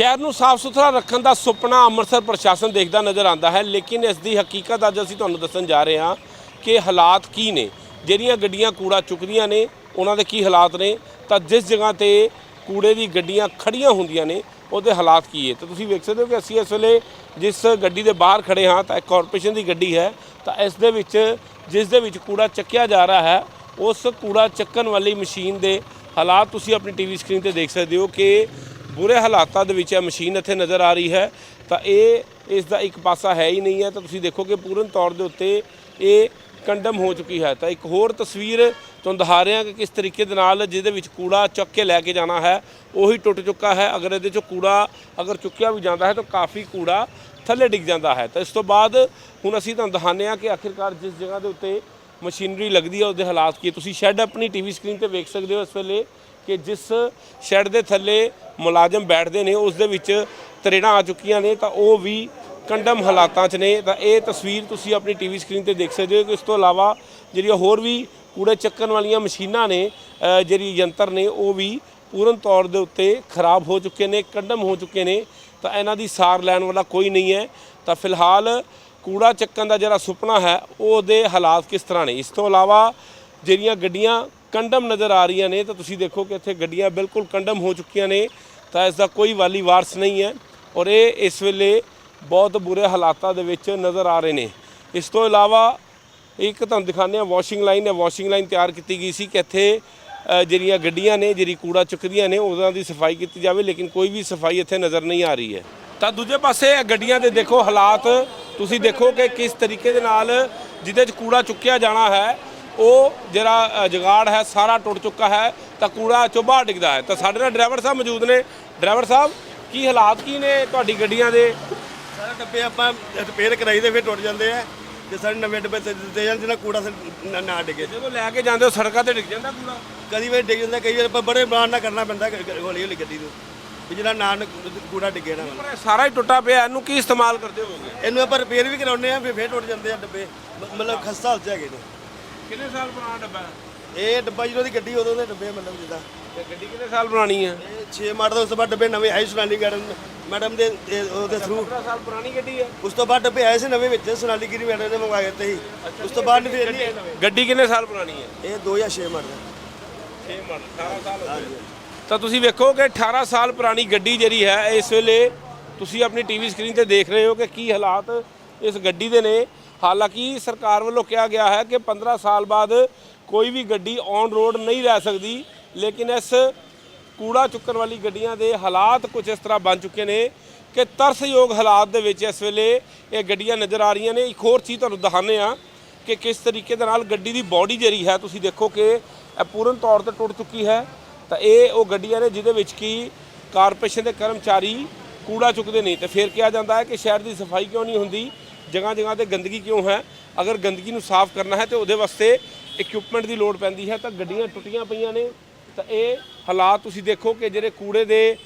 ਸ਼ਹਿਰ ਨੂੰ ਸਾਫ਼ ਸੁਥਰਾ ਰੱਖਣ ਦਾ ਸੁਪਨਾ ਅੰਮ੍ਰਿਤਸਰ ਪ੍ਰਸ਼ਾਸਨ ਦੇਖਦਾ ਨਜ਼ਰ ਆਉਂਦਾ ਹੈ, ਲੇਕਿਨ ਇਸ ਦੀ ਹਕੀਕਤ ਅੱਜ ਅਸੀਂ ਤੁਹਾਨੂੰ ਦੱਸਣ ਜਾ ਰਹੇ ਹਾਂ ਕਿ ਹਾਲਾਤ ਕੀ ਨੇ। ਜਿਹੜੀਆਂ ਗੱਡੀਆਂ ਕੂੜਾ ਚੁੱਕਦੀਆਂ ਨੇ, ਉਹਨਾਂ ਦੇ ਕੀ ਹਾਲਾਤ ਨੇ? ਤਾਂ ਜਿਸ ਜਗ੍ਹਾ ਤੇ ਕੂੜੇ ਦੀ ਗੱਡੀਆਂ ਖੜੀਆਂ ਹੁੰਦੀਆਂ ਨੇ, ਉਹਦੇ ਹਾਲਾਤ ਕੀ ਹੈ ਤਾਂ ਤੁਸੀਂ ਵੇਖ ਸਕਦੇ ਹੋ ਕਿ ਅਸੀਂ ਇਸ ਵੇਲੇ ਜਿਸ ਗੱਡੀ ਦੇ ਬਾਹਰ ਖੜੇ ਹਾਂ, ਤਾਂ ਇਹ ਕਾਰਪੋਰੇਸ਼ਨ ਦੀ ਗੱਡੀ ਹੈ। ਤਾਂ ਇਸ ਦੇ ਵਿੱਚ, ਜਿਸ ਦੇ ਵਿੱਚ ਕੂੜਾ ਚੱਕਿਆ ਜਾ ਰਿਹਾ ਹੈ, ਉਸ ਕੂੜਾ ਚੱਕਣ ਵਾਲੀ ਮਸ਼ੀਨ ਦੇ ਹਾਲਾਤ ਤੁਸੀਂ ਆਪਣੀ ਟੀਵੀ ਸਕਰੀਨ ਤੇ ਦੇਖ ਸਕਦੇ ਹੋ ਕਿ ਬੁਰੇ ਹਾਲਾਤਾਂ ਦੇ ਵਿੱਚ ਇਹ ਮਸ਼ੀਨ ਇੱਥੇ ਨਜ਼ਰ ਆ ਰਹੀ ਹੈ, ਤਾਂ ਇਹ ਇਸ ਦਾ ਇੱਕ ਪਾਸਾ ਹੈ ਹੀ ਨਹੀਂ ਹੈ। ਤਾਂ ਤੁਸੀਂ ਦੇਖੋ ਕਿ ਪੂਰਨ ਤੌਰ ਦੇ ਉੱਤੇ ਇਹ ਕੰਡਮ ਹੋ ਚੁੱਕੀ ਹੈ। ਤਾਂ ਇੱਕ ਹੋਰ ਤਸਵੀਰ ਤੁਹਾਨੂੰ ਦਿਖਾ ਰਹੇ ਹਾਂ ਕਿ ਕਿਸ ਤਰੀਕੇ ਦੇ ਨਾਲ ਜਿਹਦੇ ਵਿੱਚ ਕੂੜਾ ਚੱਕ ਕੇ ਲੈ ਕੇ ਜਾਣਾ ਹੈ, ਉਹੀ ਟੁੱਟ ਚੁੱਕਾ ਹੈ। ਅਗਰ ਇਹਦੇ ਚੋਂ ਕੂੜਾ ਅਗਰ ਚੁੱਕਿਆ ਵੀ ਜਾਂਦਾ ਹੈ, ਤਾਂ ਕਾਫੀ ਕੂੜਾ ਥੱਲੇ ਡਿੱਗ ਜਾਂਦਾ ਹੈ। ਤਾਂ ਇਸ ਤੋਂ ਬਾਅਦ ਹੁਣ ਅਸੀਂ ਤੁਹਾਨੂੰ ਦਿਖਾਉਂਦੇ ਹਾਂ ਕਿ ਆਖਿਰਕਾਰ ਜਿਸ ਜਗ੍ਹਾ ਦੇ ਉੱਤੇ ਮਸ਼ੀਨਰੀ ਲੱਗਦੀ ਹੈ, ਉਹਦੇ ਹਾਲਾਤ ਕੀ ਹੈ। ਤੁਸੀਂ ਸ਼ੈੱਡ ਆਪਣੀ ਟੀਵੀ ਸਕਰੀਨ ਤੇ ਵੇਖ ਸਕਦੇ ਹੋ ਇਸ ਵੇਲੇ। ਕਿ ਜਿਸ ਸ਼ੈੱਡ ਦੇ ਥੱਲੇ ਮੁਲਾਜ਼ਮ ਬੈਠਦੇ ਨੇ, ਉਸ ਦੇ ਵਿੱਚ ਤਰੇੜਾਂ ਆ ਚੁੱਕੀਆਂ ਨੇ, ਤਾਂ ਉਹ ਵੀ ਕੰਡਮ ਹਾਲਾਤਾਂ 'ਚ ਨੇ। ਤਾਂ ਇਹ ਤਸਵੀਰ ਤੁਸੀਂ ਆਪਣੀ ਟੀਵੀ ਸਕਰੀਨ ਤੇ ਦੇਖ ਸਕਦੇ ਹੋ ਕਿ ਇਸ ਤੋਂ ਇਲਾਵਾ ਜਿਹੜੀਆਂ ਹੋਰ ਵੀ ਕੂੜੇ ਚੱਕਣ ਵਾਲੀਆਂ ਮਸ਼ੀਨਾਂ ਨੇ ਜਿਹੜੀ ਯੰਤਰ ਨੇ, ਉਹ ਵੀ ਪੂਰਨ ਤੌਰ ਦੇ ਉੱਤੇ ਖਰਾਬ ਹੋ ਚੁੱਕੇ ਨੇ, ਕੰਡਮ ਹੋ ਚੁੱਕੇ ਨੇ। ਤਾਂ ਇਹਨਾਂ ਦੀ ਸਾਰ ਲੈਣ ਵਾਲਾ ਕੋਈ ਨਹੀਂ ਹੈ। ਤਾਂ ਫਿਲਹਾਲ ਕੂੜਾ ਚੱਕਣ ਦਾ ਜਿਹੜਾ ਸੁਪਨਾ ਹੈ, ਉਹਦੇ ਹਾਲਾਤ ਕਿਸ ਤਰ੍ਹਾਂ ਨੇ? ਇਸ ਤੋਂ ਇਲਾਵਾ ਜਿਹੜੀਆਂ ਗੱਡੀਆਂ ਕੰਡਮ ਨਜ਼ਰ ਆ ਰਹੀਆਂ ਨੇ, ਤਾਂ ਤੁਸੀਂ ਦੇਖੋ ਕਿ ਇੱਥੇ ਗੱਡੀਆਂ ਬਿਲਕੁਲ ਕੰਡਮ ਹੋ ਚੁੱਕੀਆਂ ਨੇ, ਤਾਂ ਇਸ ਦਾ ਕੋਈ ਵਾਲੀ ਵਾਰਸ ਨਹੀਂ ਹੈ। ਔਰ ਇਹ ਇਸ ਵੇਲੇ ਬਹੁਤ ਬੁਰੇ ਹਾਲਾਤਾਂ ਦੇ ਵਿੱਚ ਨਜ਼ਰ ਆ ਰਹੇ ਨੇ। ਇਸ ਤੋਂ ਇਲਾਵਾ ਇੱਕ ਤੁਹਾਨੂੰ ਦਿਖਾਉਂਦੇ ਆ ਵਾਸ਼ਿੰਗ ਲਾਈਨ ਹੈ। ਵਾਸ਼ਿੰਗ ਲਾਈਨ ਤਿਆਰ ਕੀਤੀ ਗਈ ਸੀ ਕਿ ਇੱਥੇ ਜਿਹੜੀਆਂ ਗੱਡੀਆਂ ਨੇ, ਜਿਹੜੀ ਕੂੜਾ ਚੁੱਕਦੀਆਂ ਨੇ, ਉਹਨਾਂ ਦੀ ਸਫ਼ਾਈ ਕੀਤੀ ਜਾਵੇ, ਲੇਕਿਨ ਕੋਈ ਵੀ ਸਫ਼ਾਈ ਇੱਥੇ ਨਜ਼ਰ ਨਹੀਂ ਆ ਰਹੀ ਹੈ। ਤਾਂ ਦੂਜੇ ਪਾਸੇ ਇਹ ਗੱਡੀਆਂ ਦੇ ਦੇਖੋ ਹਾਲਾਤ, ਤੁਸੀਂ ਦੇਖੋ ਕਿ ਕਿਸ ਤਰੀਕੇ ਦੇ ਨਾਲ ਜਿਹਦੇ 'ਚ ਕੂੜਾ ਚੁੱਕਿਆ ਜਾਣਾ ਹੈ ਉਹ ਜਿਹੜਾ ਜੁਗਾੜ ਹੈ ਸਾਰਾ ਟੁੱਟ ਚੁੱਕਾ ਹੈ ਤਾਂ ਕੂੜਾ ਚੋਂ ਬਾਹਰ ਡਿੱਗਦਾ ਹੈ। ਤਾਂ ਸਾਡੇ ਨਾਲ ਡਰਾਈਵਰ ਸਾਹਿਬ ਮੌਜੂਦ ਨੇ। ਡਰਾਈਵਰ ਸਾਹਿਬ ਕੀ ਹਾਲਾਤ ਕੀ ਨੇ ਤੁਹਾਡੀ ਗੱਡੀਆਂ ਦੇ? ਸਾਰੇ ਡੱਬੇ ਆਪਾਂ ਰਿਪੇਅਰ ਕਰਾਈ ਦੇ ਫਿਰ ਟੁੱਟ ਜਾਂਦੇ ਆ। ਤੇ ਸਾਡੇ ਨਵੇਂ ਡੱਬੇ ਤੇ ਦਿੱਤੇ ਜਾਂਦੇ ਨਾ ਕੂੜਾ ਨਾ- ਡਿੱਗੇ। ਜਦੋਂ ਲੈ ਕੇ ਜਾਂਦੇ ਹੋ ਸੜਕਾਂ ਤੇ ਡਿੱਗ ਜਾਂਦਾ ਕੂੜਾ? ਕਦੀ ਵਾਰ ਡਿੱਗ ਜਾਂਦਾ ਕਈ ਵਾਰ ਆਪਾਂ ਬੜੇ ਬਰਾਨ ਨਾਲ ਕਰਨਾ ਪੈਂਦਾ ਹੌਲੀ ਹੌਲੀ ਗੱਡੀ ਨੂੰ। ਵੀ ਜਿਹੜਾ ਨਾ ਕੂੜਾ ਡਿੱਗੇ ਨਾ। ਪਰ ਸਾਰਾ ਹੀ ਟੁੱਟਾ ਪਿਆ ਇਹਨੂੰ ਕੀ ਇਸਤੇਮਾਲ ਕਰਦੇ ਹੋਗੇ ਇਹਨੂੰ ਆਪਾਂ ਰਿਪੇਅਰ ਵੀ ਕਰਾਉਂਦੇ ਆ ਫਿਰ ਫੇਰ ਟੁੱਟ ਜਾਂਦੇ ਆ ਡੱਬੇ। ਮਤਲਬ ਖਸਤਾ ਹਾਲਤ 'ਚ ਹੈਗੇ ਨੇ। ਕਿੰਨੇ ਸਾਲ ਪੁਰਾਣਾ ਡੱਬਾ? ਇਹ ਡੱਬਾ ਜਦੋਂ ਦੀ ਗੱਡੀ ਉਦੋਂ ਦੇ ਡੱਬੇ ਮਤਲਬ ਜਿੱਦਾਂ। ਤੇ ਗੱਡੀ ਕਿੰਨੇ ਸਾਲ ਪੁਰਾਣੀ ਹੈ ਇਹ 6 ਮਾਡਲ ਉਸ ਤੋਂ ਬਾਅਦ ਡੱਬੇ ਨਵੇਂ ਆਏ ਸੁਨਾਲੀ ਮੈਡਮ ਮੈਡਮ ਦੇ ਉਹਦੇ ਥਰੂ 15 ਸਾਲ ਪੁਰਾਣੀ ਗੱਡੀ ਹੈ ਉਸ ਤੋਂ ਬਾਅਦ ਡੱਬੇ ਆਏ ਸੀ ਨਵੇਂ ਵਿੱਚ ਸੁਨਾਲੀ ਗਿਰੀ ਮੈਡਮ ਨੇ ਮੰਗਵਾਏ ਦਿੱਤੇ ਸੀ। ਉਸ ਤੋਂ ਬਾਅਦ ਫਿਰ ਨਹੀਂ। ਗੱਡੀ ਕਿੰਨੇ ਸਾਲ ਪੁਰਾਣੀ ਹੈ ਇਹ 2006 ਮਾਡਲ। 6 ਮਾਡਲ 18 ਸਾਲ ਹੋ ਗਏ। ਤਾਂ ਤੁਸੀਂ ਵੇਖੋ ਕਿ 18 ਸਾਲ ਪੁਰਾਣੀ ਗੱਡੀ ਜਿਹੜੀ ਹੈ ਇਸ ਵੇਲੇ ਤੁਸੀਂ ਆਪਣੀ ਟੀਵੀ ਸਕਰੀਨ ਤੇ ਦੇਖ ਰਹੇ ਹੋ ਕਿ ਕੀ ਹਾਲਾਤ ਇਸ ਗੱਡੀ ਦੇ ਨੇ। ਹਾਲਾਂਕਿ ਸਰਕਾਰ ਵੱਲੋਂ ਕਿਹਾ ਗਿਆ ਹੈ ਕਿ 15 ਸਾਲ ਬਾਅਦ ਕੋਈ ਵੀ ਗੱਡੀ ਔਨ ਰੋਡ ਨਹੀਂ ਰਹਿ ਸਕਦੀ, ਲੇਕਿਨ ਇਸ ਕੂੜਾ ਚੁੱਕਣ ਵਾਲੀ ਗੱਡੀਆਂ ਦੇ ਹਾਲਾਤ ਕੁਝ ਇਸ ਤਰ੍ਹਾਂ ਬਣ ਚੁੱਕੇ ਨੇ ਕਿ ਤਰਸਯੋਗ ਹਾਲਾਤ ਦੇ ਵਿੱਚ ਇਸ ਵੇਲੇ ਇਹ ਗੱਡੀਆਂ ਨਜ਼ਰ ਆ ਰਹੀਆਂ ਨੇ। ਇੱਕ ਹੋਰ ਚੀਜ਼ ਤੁਹਾਨੂੰ ਦਿਖਾਉਂਦੇ ਆ ਕਿ ਕਿਸ ਤਰੀਕੇ ਦੇ ਨਾਲ ਗੱਡੀ ਦੀ ਬਾਡੀ ਜਿਹੜੀ ਹੈ, ਤੁਸੀਂ ਦੇਖੋ ਕਿ ਇਹ ਪੂਰਨ ਤੌਰ ਤੇ ਟੁੱਟ ਚੁੱਕੀ ਹੈ। ਤਾਂ ਇਹ ਉਹ ਗੱਡੀਆਂ ਨੇ ਜਿਹਦੇ ਵਿੱਚ ਕੀ ਕਾਰਪੋਰੇਸ਼ਨ ਦੇ ਕਰਮਚਾਰੀ ਕੂੜਾ ਚੁੱਕਦੇ ਨਹੀਂ ਤੇ ਫਿਰ ਕਿਹਾ ਜਾਂਦਾ ਹੈ ਕਿ ਸ਼ਹਿਰ ਦੀ ਸਫ਼ਾਈ ਕਿਉਂ ਨਹੀਂ ਹੁੰਦੀ? ਜਗ੍ਹਾ ਜਗ੍ਹਾ ਤੇ ਗੰਦਗੀ ਕਿਉਂ ਹੈ? ਅਗਰ ਗੰਦਗੀ ਨੂੰ ਸਾਫ਼ ਕਰਨਾ ਹੈ ਤੇ ਉਹਦੇ ਵਾਸਤੇ ਇਕਵਿਪਮੈਂਟ ਦੀ ਲੋੜ ਪੈਂਦੀ ਹੈ ਤਾਂ ਗੱਡੀਆਂ ਟੁੱਟੀਆਂ ਪਈਆਂ ਨੇ। ਤਾਂ ਇਹ ਹਾਲਾਤ ਤੁਸੀਂ ਦੇਖੋ ਕਿ ਜਿਹੜੇ ਕੂੜੇ ਦੇ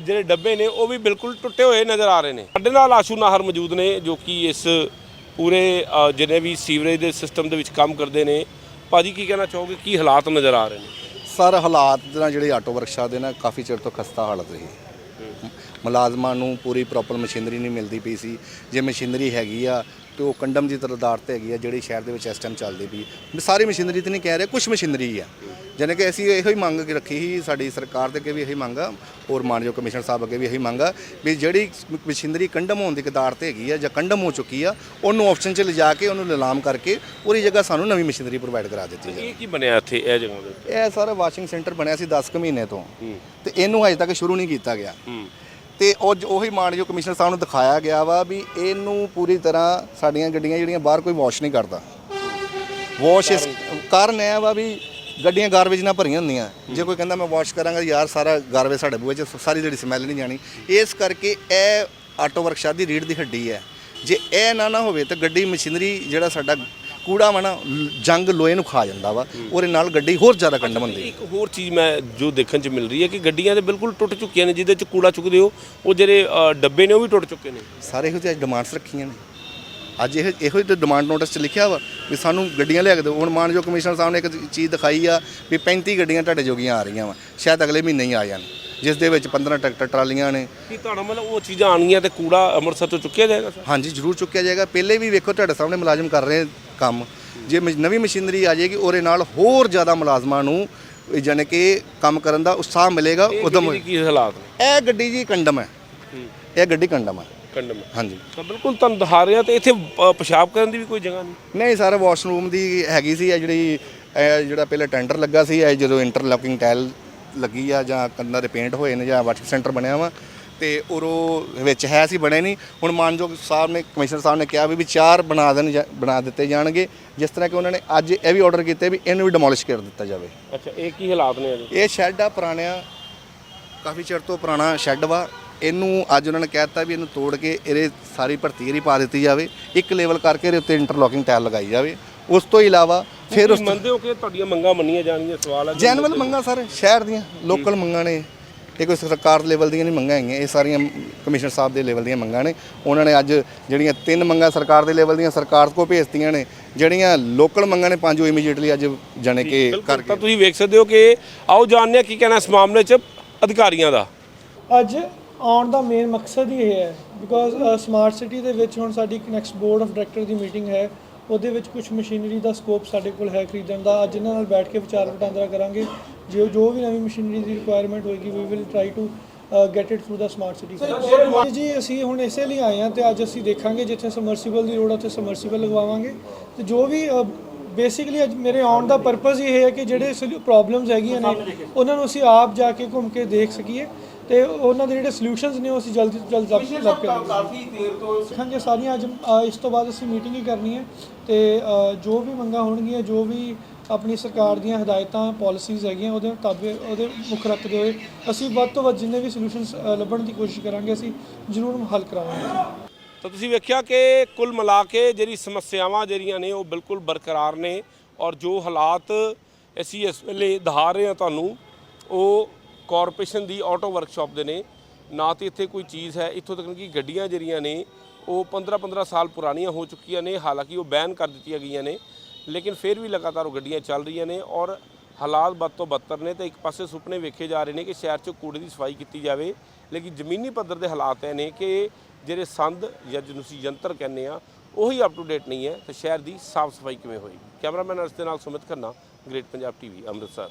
ਜਿਹੜੇ ਡੱਬੇ ਨੇ ਉਹ ਵੀ ਬਿਲਕੁਲ ਟੁੱਟੇ ਹੋਏ ਨਜ਼ਰ ਆ ਰਹੇ ਨੇ। ਸਾਡੇ ਨਾਲ ਆਸ਼ੂ ਨਾਹਰ ਮੌਜੂਦ ਨੇ ਜੋ ਕਿ ਇਸ ਪੂਰੇ ਅ, ਜਿਹਨੇ ਵੀ ਸੀਵਰੇਜ ਦੇ ਸਿਸਟਮ ਦੇ ਵਿੱਚ ਕੰਮ ਕਰਦੇ ਨੇ। ਭਾਜੀ ਕੀ ਕਹਿਣਾ ਚਾਹੋਗੇ? ਕੀ ਹਾਲਾਤ ਨਜ਼ਰ ਆ ਰਹੇ ਨੇ? ਸਰ ਹਾਲਾਤ ਨਾਲ ਜਿਹੜੇ ਆਟੋ ਵਰਕਸ਼ਾਪ ਦੇ ਨਾ ਕਾਫੀ ਚਿਰ ਤੋਂ ਖਸਤਾ ਹਾਲਤ ਰਹੀ ਮੁਲਾਜ਼ਮਾਂ ਨੂੰ ਪੂਰੀ ਪ੍ਰੋਪਰ ਮਸ਼ੀਨਰੀ ਨਹੀਂ ਮਿਲਦੀ ਪਈ ਸੀ। ਜੇ ਮਸ਼ੀਨਰੀ ਹੈਗੀ ਆ ਤੇ ਉਹ ਕੰਡਮ ਦੀ ਤਰਦਾਰ ਤੇ ਹੈਗੀ ਆ ਜਿਹੜੀ ਸ਼ਹਿਰ ਦੇ ਵਿੱਚ ਇਸ ਟਾਈਮ ਚੱਲਦੀ ਪਈ। ਮੈਂ ਸਾਰੀ ਮਸ਼ੀਨਰੀ ਤੇ ਨਹੀਂ ਕਹਿ ਰਿਹਾ ਕੁਝ ਮਸ਼ੀਨਰੀ ਆ। ਜਾਣੀ ਕਿ ਅਸੀਂ ਇਹੋ ਹੀ ਮੰਗ ਕੇ ਰੱਖੀ ਸੀ ਸਾਡੀ ਸਰਕਾਰ ਦੇ ਅੱਗੇ ਵੀ ਇਹੀ ਮੰਗ ਆ ਔਰ ਮਾਨਯੋਗ ਕਮਿਸ਼ਨਰ ਸਾਹਿਬ ਅੱਗੇ ਵੀ ਇਹੀ ਮੰਗ ਆ ਵੀ ਜਿਹੜੀ ਮਸ਼ੀਨਰੀ ਕੰਡਮ ਹੋਣ ਦੀ ਕਦਾਰ ਤੇ ਹੈਗੀ ਆ ਜਾਂ ਕੰਡਮ ਹੋ ਚੁੱਕੀ ਆ ਉਹਨੂੰ ਆਪਸ਼ਨ 'ਚ ਲਿਜਾ ਕੇ ਉਹਨੂੰ ਨਿਲਾਮ ਕਰਕੇ ਉਹਦੀ ਜਗ੍ਹਾ ਸਾਨੂੰ ਨਵੀਂ ਮਸ਼ੀਨਰੀ ਪ੍ਰੋਵਾਈਡ ਕਰਾ ਦਿੱਤੀ ਜਾਵੇ। ਇਹ ਕੀ ਬਣਿਆ ਇੱਥੇ ਇਹ ਜਗ੍ਹਾ ਦੇ? ਇਹ ਸਰ ਵਾਸ਼ਿੰਗ ਸੈਂਟਰ ਬਣਿਆ ਸੀ 10 ਕੁ ਮਹੀਨੇ ਤੋਂ। ਤੇ ਇਹਨੂੰ ਅਜੇ ਤੱਕ ਸ਼ੁਰੂ ਨਹੀਂ ਕੀਤਾ ਗਿਆ। ਤੇ ਉਹ ਜ- ਉਹੀ ਮਾਨਯੋਗ ਕਮਿਸ਼ਨਰ ਸਾਹਿਬ ਨੂੰ ਦਿਖਾਇਆ ਗਿਆ ਵਾ ਵੀ ਇਹਨੂੰ ਪੂਰੀ ਤਰ੍ਹਾਂ ਸਾਡੀਆਂ ਗੱਡੀਆਂ ਜਿਹੜੀਆਂ ਬਾਹਰ ਕੋਈ ਵਾਸ਼ ਨਹੀਂ ਕਰਦਾ। ਵਾਸ਼ ਇਸ ਕਾਰਨ ਇਹ ਵਾ ਵੀ ਗੱਡੀਆਂ ਗਾਰਬੇਜ ਨਾਲ ਭਰੀਆਂ ਹੁੰਦੀਆਂ। ਜੇ ਕੋਈ ਕਹਿੰਦਾ ਮੈਂ ਵਾਸ਼ ਕਰਾਂਗਾ ਯਾਰ ਸਾਰਾ ਗਾਰਬੇਜ ਸਾਡੇ ਬੂਹੇ 'ਚ, ਸਾਰੀ ਜਿਹੜੀ ਸਮੈਲ ਨਹੀਂ ਜਾਣੀ। ਇਸ ਕਰਕੇ ਇਹ ਆਟੋ ਵਰਕਸ਼ਾਪ ਦੀ ਰੀੜ ਦੀ ਹੱਡੀ ਹੈ। ਜੇ ਇਹ ਨਾ ਨਾ ਹੋਵੇ ਤਾਂ ਗੱਡੀ ਮਸ਼ੀਨਰੀ ਜਿਹੜਾ ਸਾਡਾ ਕੂੜਾ ਵਾ ਨਾ ਲ- ਜੰਗ ਲੋਹੇ ਨੂੰ ਖਾ ਜਾਂਦਾ ਵਾ ਉਹਦੇ ਨਾਲ ਗੱਡੀ ਹੋਰ ਜ਼ਿਆਦਾ ਕੰਡਮ ਹੁੰਦੀ ਇੱਕ ਹੋਰ ਚੀਜ਼ ਮੈਂ ਜੋ ਦੇਖਣ ਚ ਮਿਲ ਰਹੀ ਹੈ ਕਿ ਗੱਡੀਆਂ ਦੇ ਬਿਲਕੁਲ ਟੁੱਟ ਚੁੱਕੀਆਂ ਨੇ ਜਿਹਦੇ ਚ ਕੂੜਾ ਚੁੱਕਦੇ ਹੋ ਉਹ ਜਿਹੜੇ ਅ, ਡੱਬੇ ਨੇ ਉਹ ਵੀ ਟੁੱਟ ਚੁੱਕੇ ਨੇ। ਸਾਰੇ ਇਹੋ ਜਿਹੇ ਡਿਮਾਂਡਸ ਰੱਖੀਆਂ ਨੇ। ਅੱਜ ਇਹ ਇਹੋ ਹੀ ਡਿਮਾਂਡ ਨੋਟਿਸ 'ਚ ਲਿਖਿਆ ਵਾ ਵੀ ਸਾਨੂੰ ਗੱਡੀਆਂ ਲਿਆ ਕੇ ਦਿਓ। ਹੁਣ ਮਾਨਯੋਗ ਕਮਿਸ਼ਨਰ ਸਾਹਿਬ ਨੇ ਇੱਕ ਚੀਜ਼ ਦਿਖਾਈ ਆ ਵੀ 35 ਗੱਡੀਆਂ ਤੁਹਾਡੇ ਜੋਗੀਆਂ ਆ ਰਹੀਆਂ ਵਾ। ਸ਼ਾਇਦ ਅਗਲੇ ਮਹੀਨੇ ਹੀ ਆ ਜਾਣ। ਜਿਸ ਦੇ ਵਿੱਚ 15 ਟਰੈਕਟਰ ਟਰਾਲੀਆਂ ਨੇ। ਕੀ ਤੁਹਾਡਾ ਮਤਲਬ ਉਹ ਚੀਜ਼ਾਂ ਆਣਗੀਆਂ ਤੇ ਕੂੜਾ ਅੰਮ੍ਰਿਤਸਰ ਤੋਂ ਚੁੱਕਿਆ ਜਾਏਗਾ? ਸਰ ਹਾਂਜੀ ਜ਼ਰੂਰ ਚੁੱਕਿਆ ਜਾਏਗਾ। ਪਹਿਲੇ ਵੀ ਵੇਖੋ ਤੁਹਾਡੇ ਸਾਹਮਣੇ ਮੁਲਾਜ਼ਮ ਕਰ ਰਹੇ ਕੰਮ। ਜੇ ਮ- ਨਵੀਂ ਮਸ਼ੀਨਰੀ ਆ ਜਾਏਗੀ ਉਹਦੇ ਨਾਲ ਹੋਰ ਜ਼ਿਆਦਾ ਮੁਲਾਜ਼ਮਾਂ ਨੂੰ ਜਾਣੀ ਕਿ ਕੰਮ ਕਰਨ ਦਾ ਉਤਸ਼ਾਹ ਮਿਲੇਗਾ ਇਹ ਉਦਮ ਦੇ ਕੀ ਹਾਲਾਤ ਨੇ? ਇਹ ਗੱਡੀ ਜੀ ਕੰਡਮ ਹੈ। ਇਹ ਗੱਡੀ ਕੰਡਮ ਹੈ। ਕੰਡਮ ਹਾਂਜੀ। ਤਾਂ ਬਿਲਕੁਲ ਤੁਹਾਨੂੰ ਦਿਖਾ ਰਹੇ ਤੇ ਇੱਥੇ ਅ, ਪਿਸ਼ਾਬ ਕਰਨ ਦੀ ਵੀ ਕੋਈ ਜਗ੍ਹਾ ਨਹੀਂ? ਨਹੀਂ ਸਰ ਵਾਸ਼ਰੂਮ ਦੀ ਹੈਗੀ ਸੀ ਇਹ ਜਿਹੜੀ ਇਹ ਜਿਹੜਾ ਪਹਿਲੇ ਟੈਂਡਰ ਲੱਗਾ ਸੀ ਇਹ ਜਦੋਂ ਇੰਟਰਲੌਕਿੰਗ ਟਾਇਲ ਲੱਗੀ ਆ ਜਾਂ ਕੰਨਾਂ ਦੇ ਪੇਂਟ ਹੋਏ ਨੇ ਜਾਂ ਵਾਟਰ ਸੈਂਟਰ ਬਣਿਆ ਵਾ ਤੇ ਉਰੋਂ ਵਿੱਚ ਹੈ ਸੀ ਬਣੇ ਨਹੀਂ। ਹੁਣ ਮਾਨਯੋਗ ਸਾਹਿਬ ਨੇ ਕਮਿਸ਼ਨਰ ਸਾਹਿਬ ਨੇ ਕਿਹਾ ਵੀ ਵੀ ਚਾਰ ਬਣਾ ਦੇਣ ਜਾ- ਬਣਾ ਦਿੱਤੇ ਜਾਣਗੇ। ਜਿਸ ਤਰ੍ਹਾਂ ਕਿ ਉਹਨਾਂ ਨੇ ਅੱਜ ਇਹ ਵੀ ਆਰਡਰ ਕੀਤੇ ਵੀ ਇਹਨੂੰ ਵੀ ਡਿਮੋਲਿਸ਼ ਕਰ ਦਿੱਤਾ ਜਾਵੇ। ਅੱਛਾ ਇਹ ਕੀ ਹਾਲਾਤ ਨੇ ਇਹਦੇ ਇਹ ਸ਼ੈੱਡ ਆ ਪੁਰਾਣਿਆ ਕਾਫੀ ਚਿਰ ਤੋਂ ਪੁਰਾਣਾ ਸ਼ੈੱਡ ਵਾ। ਇਹਨੂੰ ਅੱਜ ਉਹਨਾਂ ਨੇ ਕਹਿਤਾ ਵੀ ਇਹਨੂੰ ਤੋੜ ਕੇ ਇਹਦੇ ਸਾਰੀ ਭਰਤੀ ਇਹਦੀ ਪਾ ਦਿੱਤੀ ਜਾਵੇ। ਇੱਕ ਲੈਵਲ ਕਰਕੇ ਇਹਦੇ ਉੱਤੇ ਇੰਟਰਲੌਕਿੰਗ ਟਾਇਲ ਲਗਾਈ ਜਾਵੇ। ਉਸ ਤੋਂ ਇਲਾਵਾ ਫਿਰ ਉਸ ਮੰਨਦੇ ਹੋ ਕਿ ਤੁਹਾਡੀਆਂ ਮੰਗਾਂ ਮੰਨੀਆਂ ਜਾਣਗੀਆਂ? ਸਵਾਲ ਹੈ ਜੈਨੂਅਲ ਮੰਗਾਂ ਸਰ ਸ਼ਹਿਰ ਦੀਆਂ ਲੋਕਲ ਮੰਗਾਂ ਨੇ। ਇਹ ਕੋਈ ਸਰਕਾਰ ਲੈਵਲ ਦੀਆਂ ਨਹੀਂ ਮੰਗਾਂ ਹੈਗੀਆਂ ਇਹ ਸਾਰੀਆਂ ਕਮਿਸ਼ਨਰ ਸਾਹਿਬ ਦੇ ਲੈਵਲ ਦੀਆਂ ਮੰਗਾਂ ਨੇ। ਉਹਨਾਂ ਨੇ ਅੱਜ ਜਿਹੜੀਆਂ ਤਿੰਨ ਮੰਗਾਂ ਸਰਕਾਰ ਦੇ ਲੈਵਲ ਦੀਆਂ ਸਰਕਾਰ ਕੋ ਭੇਜਤੀਆਂ ਨੇ ਜਿਹੜੀਆਂ ਲੋਕਲ ਮੰਗਾਂ ਨੇ ਪੰਜ ਇਮੀਡੀਏਟਲੀ ਅੱਜ ਜਾਣੇ ਕਿ ਕਰਕੇ ਤਾਂ ਤੁਸੀਂ ਵੇਖ ਸਕਦੇ ਹੋ ਕਿ ਆਓ ਜਾਣਦੇ ਹਾਂ ਕੀ ਕਹਿਣਾ ਇਸ ਮਾਮਲੇ 'ਚ ਅਧਿਕਾਰੀਆਂ ਦਾ। ਅੱਜ ਆਉਣ ਦਾ ਮੇਨ ਮਕਸਦ ਹੀ ਇਹ ਹੈ ਬਿਕੋਜ਼ ਸਮਾਰਟ ਸਿਟੀ ਦੇ ਵਿੱਚ ਹੁਣ ਸਾਡੀ ਨੈਕਸਟ ਬੋਰਡ ਆਫ ਡਾਇਰੈਕਟਰ ਦੀ ਮੀਟਿੰਗ ਹੈ ਉਹਦੇ ਵਿੱਚ ਕੁਝ ਮਸ਼ੀਨਰੀ ਦਾ ਸਕੋਪ ਸਾਡੇ ਕੋਲ ਹੈ ਖਰੀਦਣ ਦਾ। ਅੱਜ ਇਹਨਾਂ ਨਾਲ ਬੈਠ ਕੇ ਵਿਚਾਰ ਵਟਾਂਦਰਾ ਕਰਾਂਗੇ। ਜੋ ਜੋ ਵੀ ਨਵੀਂ ਮਸ਼ੀਨਰੀ ਦੀ ਰਿਕੁਆਇਰਮੈਂਟ ਹੋਏਗੀ we will try to get it through the smart city ਜੀ ਅਸੀਂ ਹੁਣ ਇਸੇ ਲਈ ਆਏ ਹਾਂ ਤੇ ਅੱਜ ਅਸੀਂ ਦੇਖਾਂਗੇ ਜਿੱਥੇ ਸਮਰਸੀਬਲ ਦੀ ਲੋੜ ਉੱਥੇ ਸਮਰਸੀਬਲ ਲਗਵਾਵਾਂਗੇ। ਤੇ ਜੋ ਵੀ ਬੇਸਿਕਲੀ ਅੱਜ ਮੇਰੇ ਆਉਣ ਦਾ ਪਰਪਸ ਇਹ ਹੈ ਕਿ ਜਿਹੜੇ ਪ੍ਰੋਬਲਮਸ ਹੈਗੀਆਂ ਨੇ ਉਹਨਾਂ ਨੂੰ ਅਸੀਂ ਆਪ ਜਾ ਕੇ ਘੁੰਮ ਕੇ ਦੇਖ ਸਕੀਏ ਤੇ ਉਹਨਾਂ ਦੇ ਜਿਹੜੇ ਸੋਲੂਸ਼ਨਸ ਨੇ ਉਹ ਅਸੀਂ ਜਲਦੀ ਤੋਂ ਜਲਦ ਲੱਭ ਕੇ ਕਾਫੀ ਦੇਰ ਤੋਂ ਹਾਂਜੀ ਸਾਰੀਆਂ ਅੱਜ ਇਸ ਤੋਂ ਬਾਅਦ ਅਸੀਂ ਮੀਟਿੰਗ ਹੀ ਕਰਨੀ ਹੈ ਤੇ ਜੋ ਵੀ ਮੰਗਾਂ ਹੋਣਗੀਆਂ ਜੋ ਵੀ ਆਪਣੀ ਸਰਕਾਰ ਦੀਆਂ ਹਦਾਇਤਾਂ ਪਾਲਿਸੀਜ਼ ਹੈਗੀਆਂ, ਉਹਦੇ ਮੁਤਾਬਿਕ ਉਹਦੇ ਮੁੱਖ ਰੱਖਦੇ ਹੋਏ ਅਸੀਂ ਵੱਧ ਤੋਂ ਵੱਧ ਜਿੰਨੇ ਵੀ ਸੋਲੂਸ਼ਨਸ ਲੱਭਣ ਦੀ ਕੋਸ਼ਿਸ਼ ਕਰਾਂਗੇ, ਅਸੀਂ ਜ਼ਰੂਰ ਹੱਲ ਕਰਾਵਾਂਗੇ। ਤਾਂ ਤੁਸੀਂ ਵੇਖਿਆ ਕਿ ਕੁੱਲ ਮਿਲਾ ਕੇ ਜਿਹੜੀ ਸਮੱਸਿਆਵਾਂ ਜਿਹੜੀਆਂ ਨੇ, ਉਹ ਬਿਲਕੁਲ ਬਰਕਰਾਰ ਨੇ ਔਰ ਜੋ ਹਾਲਾਤ ਅਸੀਂ ਇਸ ਵੇਲੇ ਦਿਖਾ ਰਹੇ ਹਾਂ ਤੁਹਾਨੂੰ, ਉਹ ਕਾਰਪੋਰੇਸ਼ਨ ਦੀ ਆਟੋ ਵਰਕਸ਼ਾਪ ਦੇ ਨੇ। ਨਾ ਤੇ ਇੱਥੇ ਕੋਈ ਚੀਜ਼ ਹੈ, ਇੱਥੋਂ ਤੱਕ ਕਿ ਗੱਡੀਆਂ ਜਿਹੜੀਆਂ ਨੇ, ਉਹ 15-15 ਸਾਲ ਪੁਰਾਣੀਆਂ ਹੋ ਚੁੱਕੀਆਂ ਨੇ, ਹਾਲਾਂਕਿ ਉਹ ਬੈਨ ਕਰ ਦਿੱਤੀਆਂ ਗਈਆਂ ਨੇ। ਲੇਕਿਨ ਫਿਰ ਵੀ ਲਗਾਤਾਰ ਉਹ ਗੱਡੀਆਂ ਚੱਲ ਰਹੀਆਂ ਨੇ ਔਰ ਹਾਲਾਤ ਬਦ ਤੋਂ ਬੱਤਰ ਨੇ ਤੇ ਇੱਕ ਪਾਸੇ ਸੁਪਨੇ ਵੇਖੇ ਜਾ ਰਹੇ ਨੇ ਕਿ ਸ਼ਹਿਰ 'ਚ ਕੂੜੇ ਦੀ ਸਫ਼ਾਈ ਕੀਤੀ ਜਾਵੇ, ਲੇਕਿਨ ਜ਼ਮੀਨੀ ਪੱਧਰ ਦੇ ਹਾਲਾਤ ਇਹ ਨੇ ਕਿ ਜਿਹੜੇ ਸੰਦ ਜਾਂ ਜਿਹਨੂੰ ਅਸੀਂ ਯੰਤਰ ਕਹਿੰਦੇ ਆ ਉਹੀ ਅਪ ਟੂ ਡੇਟ ਨਹੀਂ ਹੈ ਤੇ ਸ਼ਹਿਰ ਦੀ ਸਾਫ਼ ਸਫ਼ਾਈ ਕਿਵੇਂ ਹੋਏਗੀ? ਕੈਮਰਾਮੈਨ ਅਰਸ਼ ਦੇ ਨਾਲ ਸੁਮਿਤ ਖੰਨਾ ਗ੍ਰੇਟ ਪੰਜਾਬ ਟੀਵੀ ਅੰਮ੍ਰਿਤਸਰ।